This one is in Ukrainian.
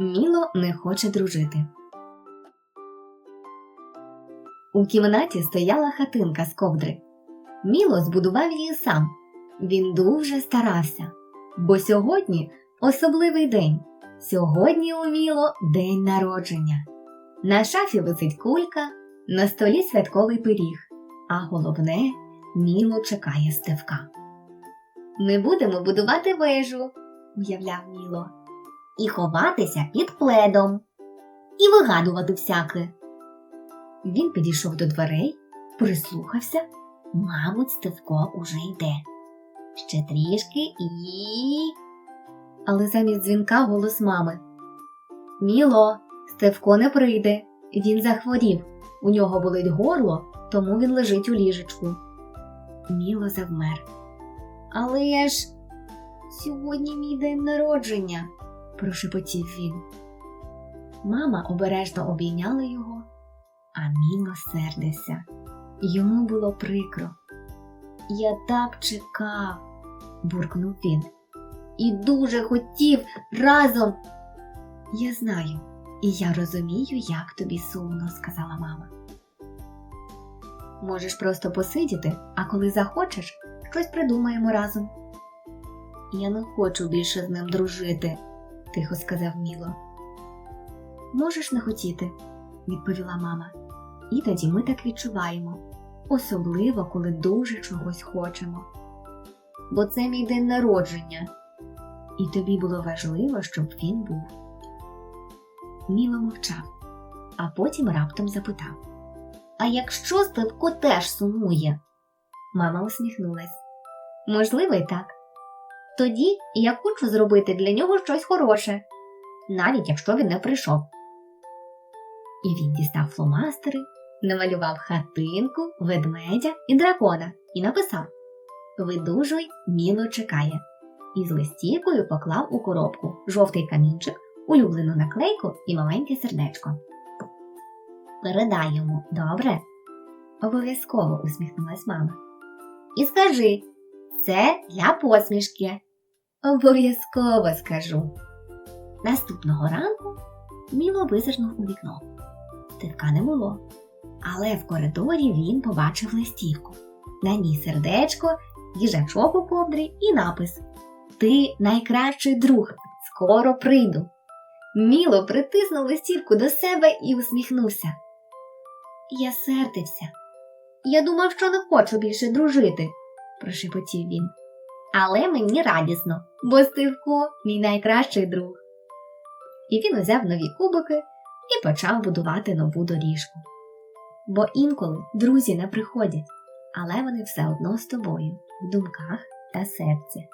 Міло не хоче дружити. У кімнаті стояла хатинка з ковдри. Міло збудував її сам. Він дуже старався, бо сьогодні особливий день. Сьогодні у Міло день народження. На шафі висить кулька, на столі святковий пиріг, а головне Міло чекає стевка. Ми будемо будувати вежу, уявляв Міло, і ховатися під пледом, і вигадувати всяке. Він підійшов до дверей, прислухався, мабуть, Стевко уже йде. Ще трішки і. Але замість дзвінка голос мами. Міло, Стевко не прийде. Він захворів. У нього болить горло, тому він лежить у ліжечку. Міло завмер. Але ж сьогодні мій день народження, прошепотів він. Мама обережно обійняла його, а Міло сердився. Йому було прикро. Я так чекав, буркнув він. І дуже хотів разом. Я знаю, і я розумію, як тобі сумно, сказала мама. Можеш просто посидіти, а коли захочеш, щось придумаємо разом. Я не хочу більше з ним дружити, тихо сказав Міло. Можеш не хотіти, відповіла мама. Іноді ми так відчуваємо, особливо коли дуже чогось хочемо. Бо це мій день народження, і тобі було важливо, щоб він був. Міло мовчав, а потім раптом запитав А якщо Стевко теж сумує? Мама усміхнулась. Можливо, й так. Тоді я хочу зробити для нього щось хороше, навіть якщо він не прийшов. І він дістав фломастери, намалював хатинку, ведмедя і дракона і написав Видужуй, Міло чекає. І з листівкою поклав у коробку жовтий камінчик, улюблену наклейку і маленьке сердечко. Передай йому, добре? Обов'язково усміхнулась мама. І скажи, це для посмішки. Обов'язково скажу. Наступного ранку Міло визирнув у вікно. Стивка не було, але в коридорі він побачив листівку. На ній сердечко, їжачок у ковдрі і напис Ти найкращий друг, скоро прийду. Міло притиснув листівку до себе і усміхнувся. Я сердився. Я думав, що не хочу більше дружити, прошепотів він. Але мені радісно, бо Стивко мій найкращий друг. І він узяв нові кубики і почав будувати нову доріжку. Бо інколи друзі не приходять, але вони все одно з тобою в думках та серці.